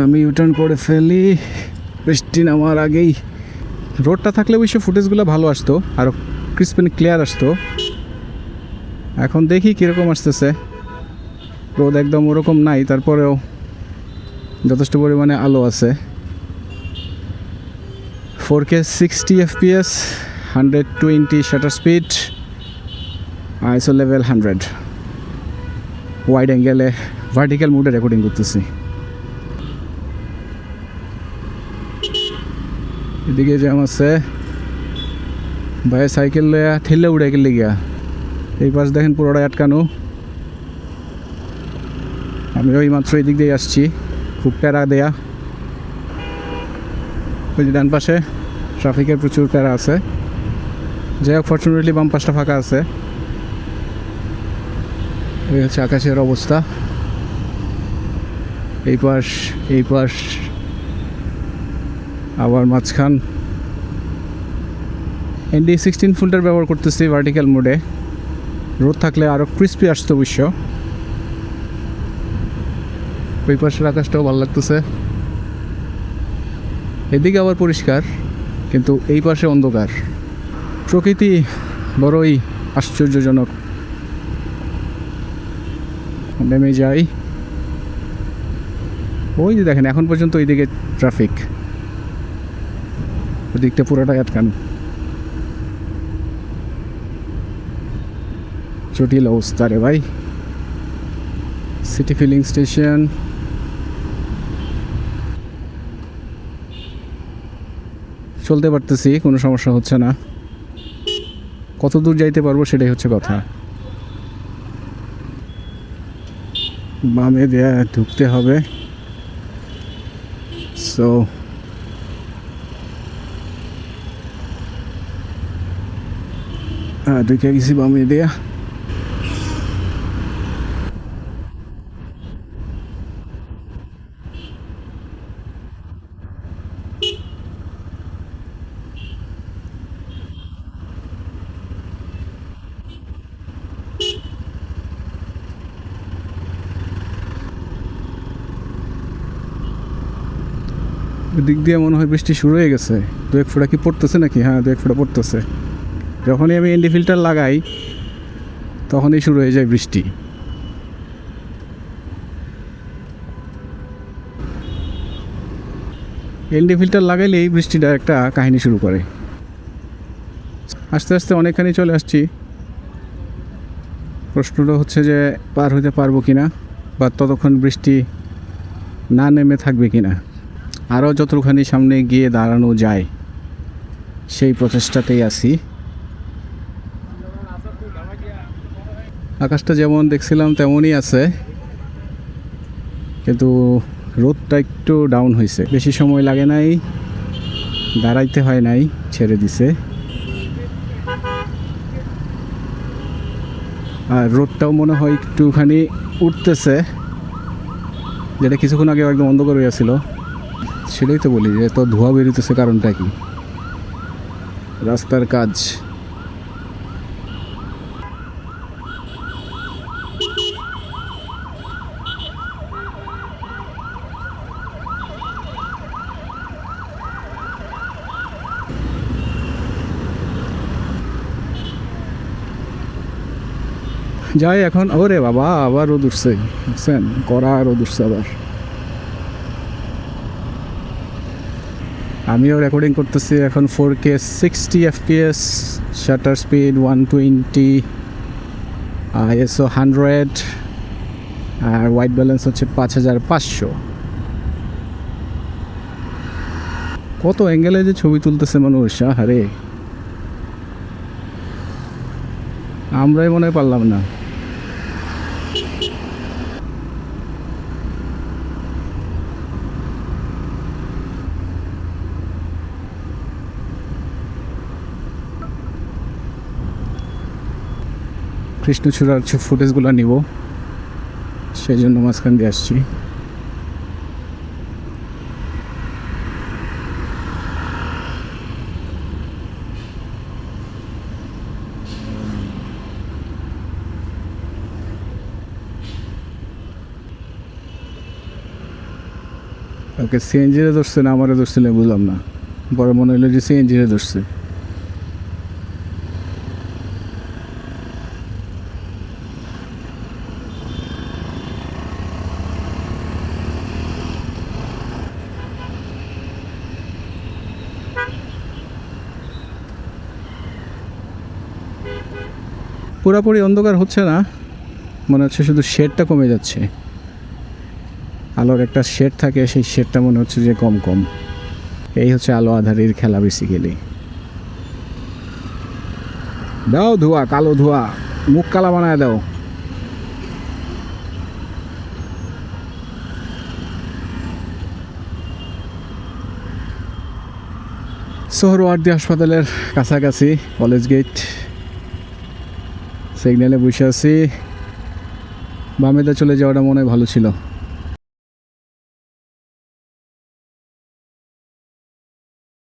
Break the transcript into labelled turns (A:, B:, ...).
A: আমি ইউটার্ন করে ফেলি। বৃষ্টি নামার আগেই রোডটা থাকলে অবশ্য ফুটেজগুলো ভালো আসতো আরও ক্রিস্পেন ক্লিয়ার আসতো। এখন দেখি কীরকম আসতেছে। রোদ একদম ওরকম নাই, তারপরেও যথেষ্ট পরিমাণে আলো আছে। Four K sixty FPS hundred twenty shutter speed ISO level hundred wide অ্যাঙ্গেলে ভার্টিক্যাল মুডে রেকর্ডিং করতেছি। এদিকে জ্যাম আছে। ভাই সাইকেল লয়া ঠেলে উড়ে গেলে গিয়া। এই পাশ দেখেন পুরোটা আটকানো। আমি ওই মাত্র এই দিক দিয়ে আসছি, খুব প্যারা দেয়া। ওই ডান পাশে ট্রাফিকের প্রচুর প্যারা আছে। যাই হোক ফর্চুনেটলি বাম পাশটা ফাঁকা আছে। এই হচ্ছে আকাশের অবস্থা। এই পাশ এই পাশ। আবার মাঝখান। এনডি সিক্সটিন ফুলটার ব্যবহার করতেছি ভার্টিক্যাল মোডে রোদ থাকলে আরও ক্রিস্পি আসতো অবশ্য। ওই পাশের আকাশটাও ভালো লাগতেছে। এদিকে আবার পরিষ্কার, কিন্তু এই পাশে অন্ধকার। প্রকৃতি বড়ই আশ্চর্যজনক। নেমে যাই। ওই যে দেখেন, এখন পর্যন্ত ওইদিকে ট্রাফিক ওদিকটা পুরোটাই আটকানো জটিল অবস্থা রে ভাই। সিটি ফিলিং স্টেশন চলতে পারতেছি, কোনো সমস্যা হচ্ছে না। কত দূর যাইতে পারব সেটাই হচ্ছে কথা। বামে দেয়া ঢুকতে হবে। সো ঢুকে গেছি বামে দেয়া দিক দিয়ে মনে হয় বৃষ্টি শুরু হয়ে গেছে। দু এক ফোঁটা কি পড়তেছে নাকি? হ্যাঁ দু এক ফোঁটা পড়তেছে। যখনই আমি এন্ডি ফিল্টার লাগাই, তখনই শুরু হয়ে যায় বৃষ্টি। এলডি ফিল্টার লাগাইলেই বৃষ্টিটা একটা কাহিনী শুরু করে। আস্তে আস্তে অনেকখানি চলে আসছি। প্রশ্নটা হচ্ছে যে, পার হতে পারব কিনা? বা ততক্ষণ বৃষ্টি না নেমে থাকবে কি না আরও যতখানি সামনে গিয়ে দাঁড়ানো যায়, সেই প্রচেষ্টাতেই আছি। আকাশটা যেমন দেখছিলাম, তেমনই আছে। কিন্তু রোদটা একটু ডাউন হয়েছে। বেশি সময় লাগে নাই, দাঁড়াইতে হয় নাই, ছেড়ে দিছে। আর রোদটাও মনে হয় একটুখানি উঠতেছে, যেটা কিছুক্ষণ আগে একদম অন্ধকার হয়ে ছিল সেটাই তো বলি যে তো ধোঁয়া বেরোতেছে কারণটা কি? রাস্তার কাজ। যাই এখন, ওরে বাবা, আবার রোদ উঠছে, বুঝছেন? কড়া রোদ উঠছে আবার। আমিও রেকর্ডিং করতেছি এখন four K sixty FPS shutter speed one twenty ISO hundred আর হোয়াইট ব্যালেন্স হচ্ছে পাঁচ হাজার পাঁচশো। কত অ্যাঙ্গেলে যে ছবি তুলতেছে মানুষ আরে আমরাই মনে পারলাম না। কৃষ্ণচূড়ার ফুটেজগুলো নিব। সেই জন্য মাঝখান দিয়ে আসছি। ওকে সিএনজিরে ধরছে না? আমারে ধরছিল বুঝলাম না। পরে মনে হলো যে সিএনজিরে ধরছে। পুরাপুরি অন্ধকার হচ্ছে না, মনে হচ্ছে শুধু শেডটা কমে যাচ্ছে। আলোর একটা শেড থাকে, সেই শেডটা মনে হচ্ছে যে কম কম। এই হচ্ছে আলো আধারির খেলা বেসিক্যালি দাও ধোয়া, কালো ধোয়া, মুখ কালা বানায় দাও। সোহরওয়ার্দী হাসপাতালের কাছাকাছি, কলেজ গেট। সিগন্যালে বসে আছি। বামেদা চলে যাওয়াটা মনে হয় ভালো ছিল।